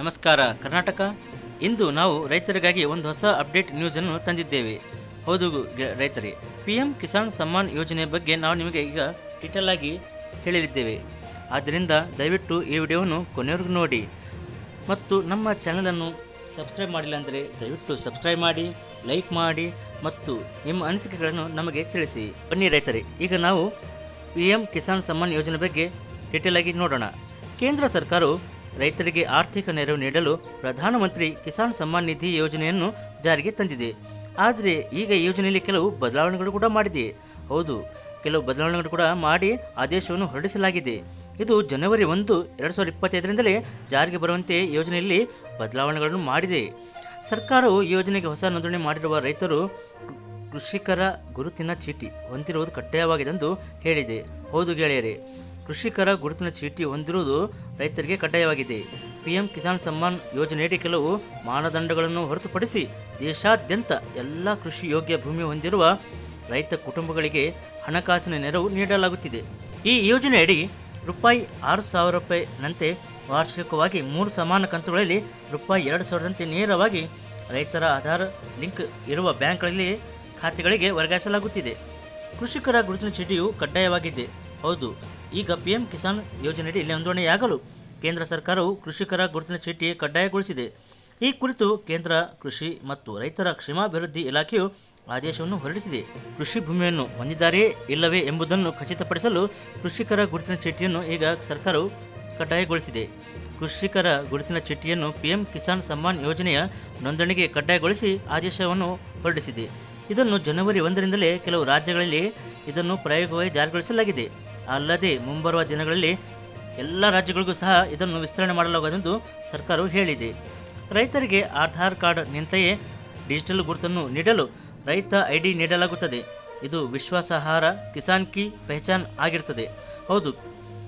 ನಮಸ್ಕಾರ, ಕರ್ನಾಟಕ. ಇಂದು ನಾವು ರೈತರಿಗಾಗಿ ಒಂದು ಹೊಸ ಅಪ್ಡೇಟ್ ನ್ಯೂಸನ್ನು ತಂದಿದ್ದೇವೆ. ಹೌದು ರೈತರೇ. ಪಿ ಎಂ ಕಿಸಾನ್ ಸಮ್ಮಾನ್ ಯೋಜನೆ ಬಗ್ಗೆ ನಾವು ನಿಮಗೆ ಈಗ ಡೀಟೇಲ್ ಆಗಿ ತಿಳಿಯಲಿದ್ದೇವೆ. ಆದ್ದರಿಂದ ದಯವಿಟ್ಟು ಈ ವಿಡಿಯೋವನ್ನು ಕೊನೆಯವರೆಗೂ ನೋಡಿ. ಮತ್ತು ನಮ್ಮ ಚಾನಲನ್ನು ಸಬ್ಸ್ಕ್ರೈಬ್ ಮಾಡಿಲ್ಲ ಅಂದರೆ ದಯವಿಟ್ಟು ಸಬ್ಸ್ಕ್ರೈಬ್ ಮಾಡಿ ಲೈಕ್ ಮಾಡಿ, ಮತ್ತು ನಿಮ್ಮ ಅನಿಸಿಕೆಗಳನ್ನು ನಮಗೆ ತಿಳಿಸಿ. ಬನ್ನಿ ರೈತರೇ, ಈಗ ನಾವು ಪಿ ಎಂ ಕಿಸಾನ್ ಸಮ್ಮಾನ್ ಯೋಜನೆ ಬಗ್ಗೆ ಡೀಟೇಲ್ ಆಗಿ ನೋಡೋಣ. ಕೇಂದ್ರ ಸರ್ಕಾರವು ರೈತರಿಗೆ ಆರ್ಥಿಕ ನೆರವು ನೀಡಲು ಪ್ರಧಾನಮಂತ್ರಿ ಕಿಸಾನ್ ಸಮ್ಮಾನ್ ನಿಧಿ ಯೋಜನೆಯನ್ನು ಜಾರಿಗೆ ತಂದಿದೆ. ಆದರೆ ಈಗ ಯೋಜನೆಯಲ್ಲಿ ಕೆಲವು ಬದಲಾವಣೆಗಳು ಕೂಡ ಮಾಡಿದೆ. ಹೌದು, ಕೆಲವು ಬದಲಾವಣೆಗಳು ಕೂಡ ಮಾಡಿ ಆದೇಶವನ್ನು ಹೊರಡಿಸಲಾಗಿದೆ. ಇದು ಜನವರಿ ಒಂದು, ಎರಡು ಸಾವಿರದ ಇಪ್ಪತ್ತೈದರಿಂದಲೇ ಜಾರಿಗೆ ಬರುವಂತೆ ಯೋಜನೆಯಲ್ಲಿ ಬದಲಾವಣೆಗಳನ್ನು ಮಾಡಿದೆ. ಸರ್ಕಾರವು ಯೋಜನೆಗೆ ಹೊಸ ನೋಂದಣಿ ಮಾಡಿರುವ ರೈತರು ಕೃಷಿಕರ ಗುರುತಿನ ಚೀಟಿ ಹೊಂದಿರುವುದು ಕಡ್ಡಾಯವಾಗಿದೆ ಎಂದು ಹೇಳಿದೆ. ಹೌದು ಗೆಳೆಯರೇ ಕೃಷಿಕರ ಗುರುತಿನ ಚೀಟಿ ಹೊಂದಿರುವುದು ರೈತರಿಗೆ ಕಡ್ಡಾಯವಾಗಿದೆ. ಪಿಎಂ ಕಿಸಾನ್ ಸಮ್ಮಾನ್ ಯೋಜನೆಯಡಿ ಕೆಲವು ಮಾನದಂಡಗಳನ್ನು ಹೊರತುಪಡಿಸಿ ದೇಶಾದ್ಯಂತ ಎಲ್ಲ ಕೃಷಿ ಯೋಗ್ಯ ಭೂಮಿ ಹೊಂದಿರುವ ರೈತ ಕುಟುಂಬಗಳಿಗೆ ಹಣಕಾಸಿನ ನೆರವು ನೀಡಲಾಗುತ್ತಿದೆ. ಈ ಯೋಜನೆಯಡಿ ರೂಪಾಯಿ ಆರು ಸಾವಿರ ರೂಪಾಯಿನಂತೆ ವಾರ್ಷಿಕವಾಗಿ ಮೂರು ಸಮಾನ ಕಂತುಗಳಲ್ಲಿ ರೂಪಾಯಿ ಎರಡು ಸಾವಿರದಂತೆ ನೇರವಾಗಿ ರೈತರ ಆಧಾರ್ ಲಿಂಕ್ ಇರುವ ಬ್ಯಾಂಕ್ಗಳಲ್ಲಿ ಖಾತೆಗಳಿಗೆ ವರ್ಗಾಯಿಸಲಾಗುತ್ತಿದೆ. ಕೃಷಿಕರ ಗುರುತಿನ ಚೀಟಿಯು ಕಡ್ಡಾಯವಾಗಿದೆ. ಹೌದು, ಈಗ ಪಿ ಎಂ ಕಿಸಾನ್ ಯೋಜನೆಯಡಿ ನೋಂದಣಿಯಾಗಲು ಕೇಂದ್ರ ಸರ್ಕಾರವು ಕೃಷಿಕರ ಗುರುತಿನ ಚೀಟಿ ಕಡ್ಡಾಯಗೊಳಿಸಿದೆ. ಈ ಕುರಿತು ಕೇಂದ್ರ ಕೃಷಿ ಮತ್ತು ರೈತರ ಕ್ಷೇಮಾಭಿವೃದ್ಧಿ ಇಲಾಖೆಯು ಆದೇಶವನ್ನು ಹೊರಡಿಸಿದೆ. ಕೃಷಿ ಭೂಮಿಯನ್ನು ಹೊಂದಿದ್ದಾರೆಯೇ ಇಲ್ಲವೇ ಎಂಬುದನ್ನು ಖಚಿತಪಡಿಸಲು ಕೃಷಿಕರ ಗುರುತಿನ ಚೀಟಿಯನ್ನು ಈಗ ಸರ್ಕಾರವು ಕಡ್ಡಾಯಗೊಳಿಸಿದೆ. ಕೃಷಿಕರ ಗುರುತಿನ ಚೀಟಿಯನ್ನು ಪಿಎಂ ಕಿಸಾನ್ ಸಮ್ಮಾನ್ ಯೋಜನೆಯ ನೋಂದಣಿಗೆ ಕಡ್ಡಾಯಗೊಳಿಸಿ ಆದೇಶವನ್ನು ಹೊರಡಿಸಿದೆ. ಇದನ್ನು ಜನವರಿ ಒಂದರಿಂದಲೇ ಕೆಲವು ರಾಜ್ಯಗಳಲ್ಲಿ ಇದನ್ನು ಪ್ರಾಯೋಗಿಕವಾಗಿ ಜಾರಿಗೊಳಿಸಲಾಗಿದೆ. ಅಲ್ಲದೆ ಮುಂಬರುವ ದಿನಗಳಲ್ಲಿ ಎಲ್ಲ ರಾಜ್ಯಗಳಿಗೂ ಸಹ ಇದನ್ನು ವಿಸ್ತರಣೆ ಮಾಡಲಾಗುವುದೆಂದು ಸರ್ಕಾರವು ಹೇಳಿದೆ. ರೈತರಿಗೆ ಆಧಾರ್ ಕಾರ್ಡ್ ನಿಂತೆಯೇ ಡಿಜಿಟಲ್ ಗುರುತನ್ನು ನೀಡಲು ರೈತ ಐ ಡಿ ನೀಡಲಾಗುತ್ತದೆ. ಇದು ವಿಶ್ವಾಸಾರ್ಹ ಕಿಸಾನ್ ಕಿ ಪೆಹಚಾನ್ ಆಗಿರುತ್ತದೆ. ಹೌದು,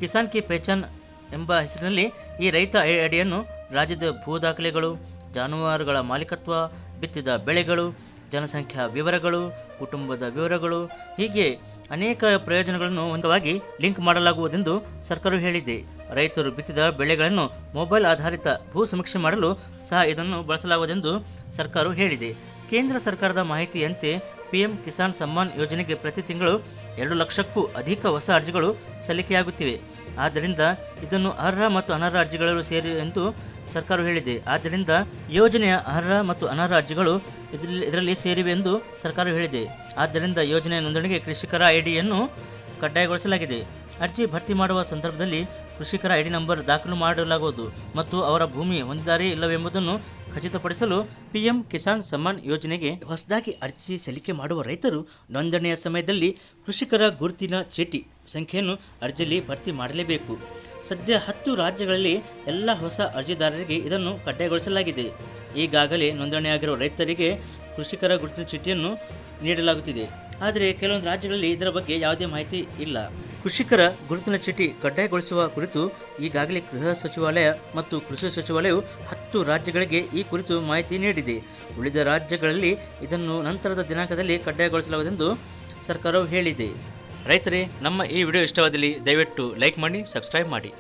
ಕಿಸಾನ್ ಕಿ ಪೆಹಚಾನ್ ಎಂಬ ಹೆಸರಿನಲ್ಲಿ ಈ ರೈತ ಐ ಡಿಯನ್ನು ರಾಜ್ಯದ ಭೂ ದಾಖಲೆಗಳು, ಜಾನುವಾರುಗಳ ಮಾಲೀಕತ್ವ, ಬಿತ್ತಿದ ಬೆಳೆಗಳು ಜನಸಂಖ್ಯಾ ವಿವರಗಳು, ಕುಟುಂಬದ ವಿವರಗಳು, ಹೀಗೆ ಅನೇಕ ಪ್ರಯೋಜನಗಳನ್ನು ಒಂದವಾಗಿ ಲಿಂಕ್ ಮಾಡಲಾಗುವುದೆಂದು ಸರ್ಕಾರವು ಹೇಳಿದೆ. ರೈತರು ಬಿತ್ತಿದ ಬೆಳೆಗಳನ್ನು ಮೊಬೈಲ್ ಆಧಾರಿತ ಭೂ ಸಮೀಕ್ಷೆ ಮಾಡಲು ಸಹ ಇದನ್ನು ಬಳಸಲಾಗುವುದೆಂದು ಸರ್ಕಾರವು ಹೇಳಿದೆ. ಕೇಂದ್ರ ಸರ್ಕಾರದ ಮಾಹಿತಿಯಂತೆ ಪಿಎಂ ಕಿಸಾನ್ ಸಮ್ಮಾನ್ ಯೋಜನೆಗೆ ಪ್ರತಿ ತಿಂಗಳು ಎರಡು ಲಕ್ಷಕ್ಕೂ ಅಧಿಕ ಹೊಸ ಅರ್ಜಿಗಳು ಸಲ್ಲಿಕೆಯಾಗುತ್ತಿವೆ. ಆದ್ದರಿಂದ ಇದನ್ನು ಅರ್ಹ ಮತ್ತು ಅನರ್ಹ ಅರ್ಜಿಗಳು ಸೇರಿ ಎಂದು ಸರ್ಕಾರವು ಹೇಳಿದೆ. ಆದ್ದರಿಂದ ಯೋಜನೆಯ ಅರ್ಹ ಮತ್ತು ಅನರ್ಹ ಅರ್ಜಿಗಳು ಇದರಲ್ಲಿ ಸೇರಿವೆ ಎಂದು ಸರ್ಕಾರ ಹೇಳಿದೆ. ಆದ್ದರಿಂದ ಯೋಜನೆ ನೋಂದಣಿಗೆ ಕೃಷಿಕರ ಐಡಿಯನ್ನು ಕಡ್ಡಾಯಗೊಳಿಸಲಾಗಿದೆ. ಅರ್ಜಿ ಭರ್ತಿ ಮಾಡುವ ಸಂದರ್ಭದಲ್ಲಿ ಕೃಷಿಕರ ಐಡಿ ನಂಬರ್ ದಾಖಲು ಮಾಡಲಾಗುವುದು ಮತ್ತು ಅವರ ಭೂಮಿ ಹೊಂದಿದ್ದಾರೆ ಇಲ್ಲವೆಂಬುದನ್ನು ಖಚಿತಪಡಿಸಲು ಪಿಎಂ ಕಿಸಾನ್ ಸಮ್ಮಾನ್ ಯೋಜನೆಗೆ ಹೊಸದಾಗಿ ಅರ್ಜಿ ಸಲ್ಲಿಕೆ ಮಾಡುವ ರೈತರು ನೋಂದಣಿಯ ಸಮಯದಲ್ಲಿ ಕೃಷಿಕರ ಗುರುತಿನ ಚೀಟಿ ಸಂಖ್ಯೆಯನ್ನು ಅರ್ಜಿಯಲ್ಲಿ ಭರ್ತಿ ಮಾಡಲೇಬೇಕು. ಸದ್ಯ ಹತ್ತು ರಾಜ್ಯಗಳಲ್ಲಿ ಎಲ್ಲ ಹೊಸ ಅರ್ಜಿದಾರರಿಗೆ ಇದನ್ನು ಕಡ್ಡಾಯಗೊಳಿಸಲಾಗಿದೆ. ಈಗಾಗಲೇ ನೋಂದಣಿಯಾಗಿರುವ ರೈತರಿಗೆ ಕೃಷಿಕರ ಗುರುತಿನ ಚೀಟಿಯನ್ನು ನೀಡಲಾಗುತ್ತಿದೆ. ಆದರೆ ಕೆಲವೊಂದು ರಾಜ್ಯಗಳಲ್ಲಿ ಇದರ ಬಗ್ಗೆ ಯಾವುದೇ ಮಾಹಿತಿ ಇಲ್ಲ. ಕೃಷಿಕರ ಗುರುತಿನ ಚೀಟಿ ಕಡ್ಡಾಯಗೊಳಿಸುವ ಕುರಿತು ಈಗಾಗಲೇ ಗೃಹ ಸಚಿವಾಲಯ ಮತ್ತು ಕೃಷಿ ಸಚಿವಾಲಯವು ಹತ್ತು ರಾಜ್ಯಗಳಿಗೆ ಈ ಕುರಿತು ಮಾಹಿತಿ ನೀಡಿದೆ. ಉಳಿದ ರಾಜ್ಯಗಳಲ್ಲಿ ಇದನ್ನು ನಂತರದ ದಿನಾಂಕದಲ್ಲಿ ಕಡ್ಡಾಯಗೊಳಿಸಲಾಗುವುದೆಂದು ಸರ್ಕಾರವು ಹೇಳಿದೆ. ರೈತರೇ ನಮ್ಮ ಈ ವಿಡಿಯೋ ಇಷ್ಟವಾದಲ್ಲಿ ದಯವಿಟ್ಟು ಲೈಕ್ ಮಾಡಿ ಸಬ್ಸ್ಕ್ರೈಬ್ ಮಾಡಿ.